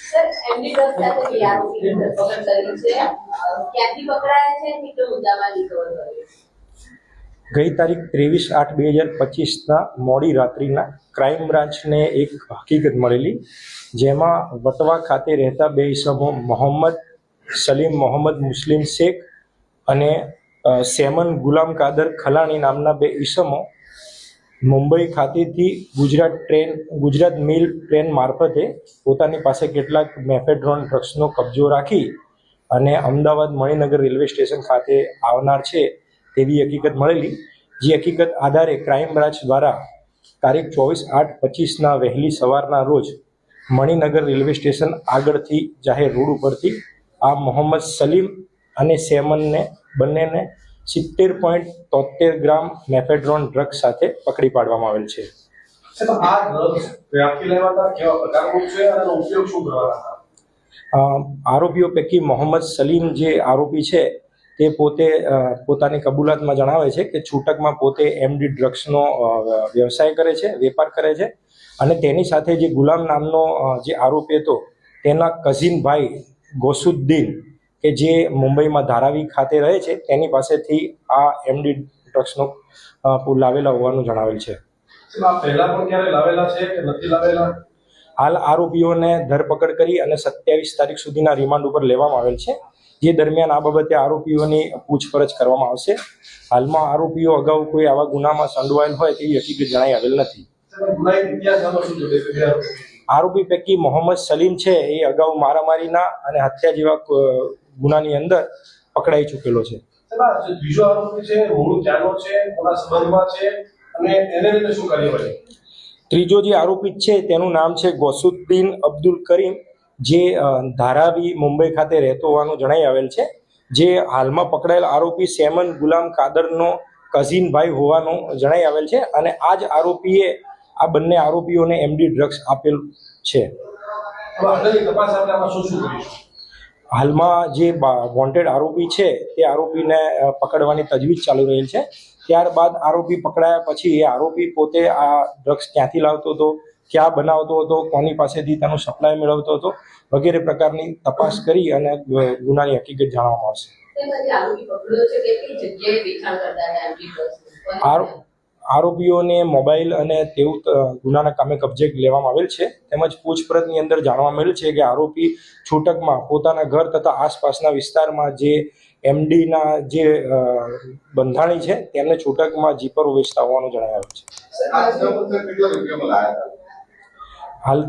Sir એમની drug સાથે આરોપીની કરી છે? ક્યાંથી પકડાયા છે? કેટલો મુદ્દામાં રિકવર કર્યો ગઈ તારીખ ત્રેવીસ આઠ બે હજાર પચીસના મોડી રાત્રિના ક્રાઇમ બ્રાન્ચને એક હકીકત મળેલી જેમાં વટવા ખાતે રહેતા બે ઈસમો મોહમ્મદ સલીમ મોહમ્મદ મુસ્લિમ શેખ અને સેમન ગુલામ કાદર ખલાણી નામના બે ઈસમો મુંબઈ ખાતેથી Gujarat train, Gujarat mail train મારફતે પોતાની પાસે કેટલાક મેફેડ્રોન ડ્રગ્સનો કબજો રાખી અને અમદાવાદ મણિનગર રેલવે સ્ટેશન ખાતે આવનાર છે તેવી હકીકત મળેલી, જે હકીકત આધારે ક્રાઇમ બ્રાન્ચ દ્વારા તારીખ ચોવીસ આઠ પચીસના વહેલી સવારના રોજ મણિનગર રેલવે સ્ટેશન આગળથી જાહેર રોડ ઉપરથી આ મોહમ્મદ સલીમ અને સેમનને બંનેને સિત્તેર પોઈન્ટ તોતેર ગ્રામ મેફેડ્રોન ડ્રગ સાથે પકડી પાડવામાં આવેલ છે. આરોપીઓ પૈકી મોહમ્મદ સલીમ જે આરોપી છે તે પોતે પોતાની કબૂલાતમાં જણાવે છે કે છૂટકમાં પોતે એમડી ડ્રગ્સનો વ્યવસાય કરે છે વેપાર કરે છે અને તેની સાથે જે ગુલામ નામનો જે આરોપી હતો તેના કઝિન ભાઈ ગોસુદ્દીન કે જે મુંબઈમાં ધારાવી ખાતે રહે છે તેની પાસેથી આ એમડી ડ્રગ્સનો લાવેલા હોવાનું જણાવેલ છે. હાલ આરોપીઓને ધરપકડ કરી અને સત્યાવીસ તારીખ સુધીના રિમાન્ડ ઉપર લેવામાં આવેલ છે. જે દરમિયાન આ બાબતે આરોપીઓની પૂછપરછ કરવામાં આવશે. હાલમાં આરોપીઓ અગાઉ કોઈ આવા ગુનામાં સંડોવાયેલ હોય તેવી હકીકત જણાઈ આવેલ નથી. આરોપી. પૈકી મોહમ્મદ સલીમ છે એ અગાઉ મારામારીના અને હત્યા જેવા ગુનાની અંદર પકડાઈ ચૂકેલો છે. સાહેબ આ જે બીજો આરોપી છે મૂળ ક્યાંનો છે કોના સંબંધમાં છે અને એને લઈને શું કાર્યવાહી ત્રીજો જે આરોપી છે તેનું નામ છે ગોસુદ્દીન અબ્દુલ કરીમ જે ધારાવી મુંબઈ ખાતે રહેતો હોવાનું જણાઈ આવેલ છે. જે હાલમાં પકડાયેલ આરોપી સેમન ગુલામ કાદરનો કઝિન ભાઈ હોવાનું જણાઈ આવેલ છે અને આ જ આરોપીએ આ બંને આરોપીઓને એમડી ડ્રગ્સ આપેલ છે. તપાસ આપણે શું શું કરીશું? હાલમાં જે વોન્ટેડ આરોપી છે તે આરોપીને પકડવાની તજવીજ ચાલુ રહેલ છે. ત્યારબાદ આરોપી પકડાયા પછી એ આરોપી પોતે આ ડ્રગ્સ ક્યાંથી લાવતો હતો ક્યાં બનાવતો હતો કોની પાસેથી તેનો સપ્લાય મેળવતો હતો વગેરે પ્રકારની તપાસ કરી અને ગુનાની હકીકત જાણવામાં આવશે આરોપી આરોપીઓને મોબાઈલ અને તેવું ગુનાના કામે કબજે લેવામાં આવેલ છે. તેમજ પૂછપરછની અંદર જાણવા મળેલ છે કે આરોપી છૂટકમાં પોતાના ઘર તથા આસપાસના વિસ્તારમાં જે એમડીના જે બંધાણી છે તેમને છૂટકમાં જીપર વેચતા હોવાનું જણાવ્યું છે. હાલ